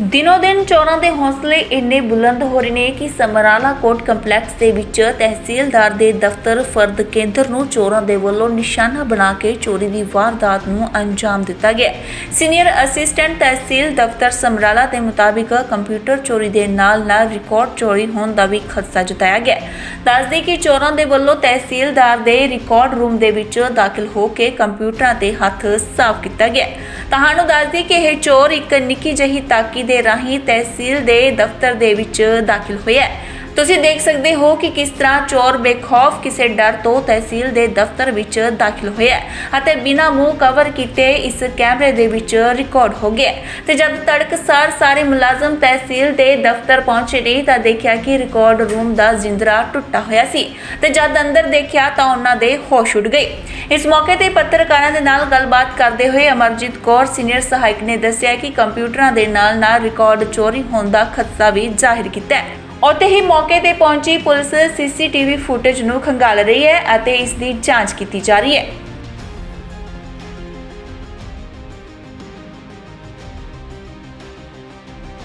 ਦਿਨੋ ਦਿਨ ਚੋਰਾਂ ਦੇ ਹੌਸਲੇ ਇੰਨੇ ਬੁਲੰਦ ਹੋ ਰਹੇ ਨੇ ਕਿ ਸਮਰਾਲਾ ਕੋਟ ਕੰਪਲੈਕਸ ਦੇ ਵਿੱਚ ਤਹਿਸੀਲਦਾਰ ਦੇ ਦਫ਼ਤਰ ਫਰਦ ਕੇਂਦਰ ਨੂੰ ਚੋਰਾਂ ਦੇ ਵੱਲੋਂ ਨਿਸ਼ਾਨਾ ਬਣਾ ਕੇ ਚੋਰੀ ਦੀ ਵਾਰਦਾਤ ਨੂੰ ਅੰਜਾਮ ਦਿੱਤਾ ਗਿਆ ਸੀਨੀਅਰ ਅਸਿਸਟੈਂਟ ਤਹਿਸੀਲ ਦਫ਼ਤਰ ਸਮਰਾਲਾ ਦੇ ਮੁਤਾਬਿਕ ਕੰਪਿਊਟਰ ਚੋਰੀ ਦੇ ਨਾਲ-ਨਾਲ ਰਿਕਾਰਡ ਚੋਰੀ ਹੋਣ ਦਾ ਵੀ ਖਦਸ਼ਾ ਜਤਾਇਆ ਗਿਆ ਦੱਸਦੇ ਕਿ ਚੋਰਾਂ ਦੇ ਵੱਲੋਂ ਤਹਿਸੀਲਦਾਰ ਦੇ ਰਿਕਾਰਡ ਰੂਮ ਦੇ ਵਿੱਚ ਦਾਖਲ ਹੋ ਕੇ ਕੰਪਿਊਟਰਾਂ ਤੇ ਹੱਥ ਸਾਫ਼ ਕੀਤਾ ਗਿਆ ਤੁਹਾਨੂੰ ਦੱਸਦੀ ਕਿ ਇਹ ਚੋਰ ਇੱਕ ਨਿੱਕੀ ਜਿਹੀ ਤਾਕੀ ਦੇ ਰਾਹੀਂ ਤਹਿਸੀਲ ਦੇ ਦਫ਼ਤਰ ਦੇ ਵਿੱਚ ਦਾਖਲ ਹੋਇਆ ਹੈ। ਤੁਸੀਂ ਦੇਖ ਸਕਦੇ ਹੋ ਕਿ ਕਿਸ ਤਰ੍ਹਾਂ ਚੋਰ ਬੇਖੌਫ ਕਿਸੇ ਡਰ ਤੋਂ ਤਹਿਸੀਲ ਦੇ ਦਫ਼ਤਰ ਵਿੱਚ ਦਾਖਲ ਹੋਇਆ ਅਤੇ ਬਿਨਾਂ ਮੂੰਹ ਕਵਰ ਕੀਤੇ ਇਸ ਕੈਮਰੇ ਦੇ ਵਿੱਚ ਰਿਕਾਰਡ ਹੋ ਗਿਆ ਹੈ। ਤੇ ਜਦ ਤੜਕਸਾਰ ਸਾਰੇ ਮੁਲਾਜ਼ਮ ਤਹਿਸੀਲ ਦੇ ਦਫ਼ਤਰ ਪਹੁੰਚੇ ਨੇ ਤਾਂ ਦੇਖਿਆ ਕਿ ਰਿਕਾਰਡ ਰੂਮ ਦਾ ਜਿੰਦਰਾ ਟੁੱਟਾ ਹੋਇਆ ਸੀ ਤੇ ਜਦ ਅੰਦਰ ਦੇਖਿਆ ਤਾਂ ਉਹਨਾਂ ਦੇ ਹੋਸ਼ ਉੱਡ ਗਏ ਇਸ ਮੌਕੇ ਤੇ ਪੱਤਰਕਾਰਾਂ ਦੇ ਨਾਲ ਗੱਲਬਾਤ ਕਰਦੇ ਹੋਏ ਅਮਰਜੀਤ ਕੌਰ, ਸੀਨੀਅਰ ਸਹਾਇਕ ਨੇ ਦੱਸਿਆ ਕਿ ਕੰਪਿਊਟਰਾਂ ਦੇ ਨਾਲ ਨਾਲ ਰਿਕਾਰਡ ਚੋਰੀ ਹੋਣ ਦਾ ਖਤਰਾ ਵੀ ਜ਼ਾਹਿਰ ਕੀਤਾ ਹੈ ਉੱਥੇ ਹੀ ਮੌਕੇ ਤੇ ਪਹੁੰਚੀ ਪੁਲਿਸ ਸੀਸੀਟੀਵੀ ਫੁਟੇਜ ਨੂੰ ਖੰਗਾਲ ਰਹੀ ਹੈ ਅਤੇ ਇਸ ਦੀ ਜਾਂਚ ਕੀਤੀ ਜਾ ਰਹੀ ਹੈ।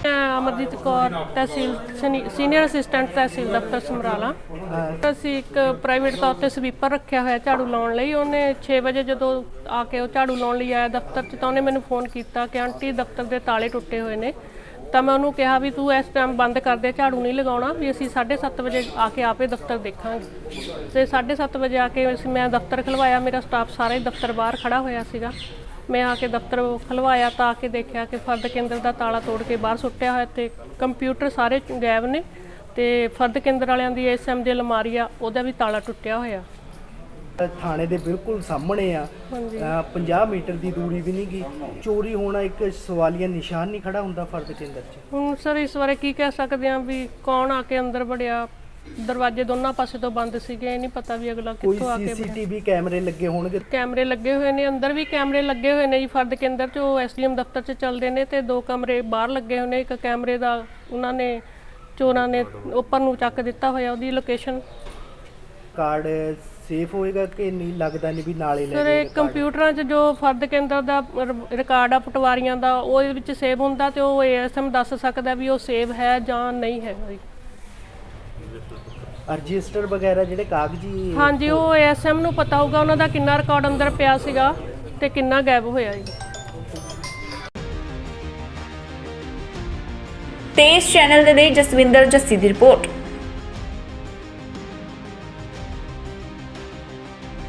ਮੈਂ ਅਮਰਜੀਤ ਕੌਰ, ਤਹਿਸੀਲ ਸਨੀ- ਸੀਨੀਅਰ ਅਸਿਸਟੈਂਟ ਤਹਿਸੀਲ ਦਫ਼ਤਰ ਸਮਰਾਲਾ। ਅਸੀਂ ਇੱਕ ਪ੍ਰਾਈਵੇਟ ਤੌਰ ਤੇ ਸਵੀਪਰ ਰੱਖਿਆ ਹੋਇਆ ਝਾੜੂ ਲਾਉਣ ਲਈ। ਉਹਨੇ 6 ਵਜੇ ਜਦੋਂ ਆ ਕੇ ਉਹ ਝਾੜੂ ਲਾਉਣ ਲਈ ਆਇਆ ਦਫ਼ਤਰ 'ਚ ਤਾਂ ਉਹਨੇ ਮੈਨੂੰ ਫੋਨ ਕੀਤਾ ਕਿ ਆਂਟੀ ਦਫ਼ਤਰ ਦੇ ਤਾਲੇ ਟੁੱਟੇ ਹੋਏ ਨੇ। ਤਾਂ ਮੈਂ ਉਹਨੂੰ ਕਿਹਾ ਵੀ ਤੂੰ ਇਸ ਟਾਈਮ ਬੰਦ ਕਰ ਦੇ, ਝਾੜੂ ਨਹੀਂ ਲਗਾਉਣਾ, ਵੀ ਅਸੀਂ 7:30 ਵਜੇ ਆ ਕੇ ਆਪੇ ਦਫ਼ਤਰ ਦੇਖਾਂਗੇ। ਤੇ 7:30 ਵਜੇ ਆ ਕੇ ਅਸੀਂ ਮੈਂ ਦਫ਼ਤਰ ਖਲਵਾਇਆ, ਮੇਰਾ ਸਟਾਫ ਸਾਰਾ ਹੀ ਦਫ਼ਤਰ ਬਾਹਰ ਖੜਾ ਹੋਇਆ ਸੀਗਾ। ਮੈਂ ਆ ਕੇ ਦਫ਼ਤਰ ਖਲਵਾਇਆ ਤਾਂ ਆ ਕੇ ਦੇਖਿਆ ਕਿ ਫਰਦ ਕੇਂਦਰ ਦਾ ਤਾਲਾ ਤੋੜ ਕੇ ਬਾਹਰ ਸੁੱਟਿਆ ਹੋਇਆ ਤੇ ਕੰਪਿਊਟਰ ਸਾਰੇ ਗਾਇਬ ਨੇ ਤੇ ਫਰਦ ਕੇਂਦਰ ਵਾਲਿਆਂ ਦੀ ਐਸਐਮ ਦੀ ਅਲਮਾਰੀ ਆ, ਉਹਦਾ ਵੀ ਤਾਲਾ ਟੁੱਟਿਆ ਹੋਇਆ। ਥਾਣੇ ਦੇ ਬਿਲਕੁਲ ਸਾਹਮਣੇ ਆ। ਹਾਂਜੀ। ਅਹ 50 ਮੀਟਰ ਦੀ ਦੂਰੀ ਵੀ ਨਹੀਂ ਗੀ ਚੋਰੀ ਹੋਣਾ ਇੱਕ ਸਵਾਲੀਆ ਨਿਸ਼ਾਨ ਨਹੀਂ ਖੜਾ ਹੁੰਦਾ ਫਰਦ ਕੇਂਦਰ 'ਚ। ਹੁਣ ਸਰ ਇਸ ਬਾਰੇ ਕੀ ਕਹਿ ਸਕਦੇ ਆ ਵੀ ਕੌਣ ਆ ਕੇ ਅੰਦਰ ਵੜਿਆ? ਦਰਵਾਜ਼ੇ ਦੋਨਾਂ ਪਾਸੇ ਤੋਂ ਬੰਦ ਸੀਗੇ ਇਹ ਨਹੀਂ ਪਤਾ ਵੀ ਅਗਲਾ ਕੋਈ ਕਿੱਥੋਂ ਆ ਕੇ ਸੀਸੀਟੀਵੀ ਕੈਮਰੇ ਲੱਗੇ ਹੋਣਗੇ? ਕੈਮਰੇ ਲੱਗੇ ਹੋਏ ਨੇ ਅੰਦਰ ਵੀ ਕੈਮਰੇ ਲੱਗੇ ਹੋਏ ਨੇ ਜੀ ਫਰਦ ਕੇਂਦਰ 'ਚ ਉਹ ਐਸਡੀਐਮ ਦਫ਼ਤਰ 'ਚ ਚੱਲਦੇ ਨੇ ਤੇ ਦੋ ਕਮਰੇ ਬਾਹਰ ਲੱਗੇ ਹੋਏ ਨੇ ਇੱਕ ਕੈਮਰੇ ਦਾ ਉਹਨਾਂ ਨੇ ਚੋਰਾਂ ਨੇ ਉੱਪਰ ਨੂੰ ਚੱਕ ਦਿੱਤਾ ਹੋਇਆ ਉਹਦੀ ਲੋਕੇਸ਼ਨ। ਕਾਰਡ ਸੇਫ ਹੋਏਗਾ ਕਿ ਨਹੀਂ? ਲੱਗਦਾ ਨਹੀਂ ਵੀ ਨਾਲੇ ਲੈ ਸਰ ਇਹ ਕੰਪਿਊਟਰਾਂ 'ਚ ਜੋ ਫਰਦ ਕੇਂਦਰ ਦਾ ਰ- ਰਿਕਾਰਡ ਆ ਪਟਵਾਰੀਆਂ ਦਾ ਉਹ ਇਹਦੇ ਵਿੱਚ ਸੇਵ ਹੁੰਦਾ ਤੇ ਉਹ ਏਐਸਐਮ ਦੱਸ ਸਕਦਾ ਵੀ ਉਹ ਸੇਵ ਹੈ ਜਾਂ ਨਹੀਂ ਹੈ ਜੀ ਰਜਿਸਟਰ ਵਗੈਰਾ ਜਿਹੜੇ ਕਾਗਜ਼ੀ ਹਾਂਜੀ ਉਹ ਏਐਸਐਮ ਨੂੰ ਪਤਾ ਹੋਊਗਾ ਉਹਨਾਂ ਦਾ ਕਿੰਨਾ ਰਿਕਾਰਡ ਅੰਦਰ ਪਿਆ ਸੀਗਾ ਤੇ ਕਿੰਨਾ ਗਾਇਬ ਹੋਇਆ ਜੀ ਤੇ ਇਸ ਚੈਨਲ ਦੇ ਲਈ ਜਸਵਿੰਦਰ ਜੱਸੀ ਦੀ ਰਿਪੋਰਟ।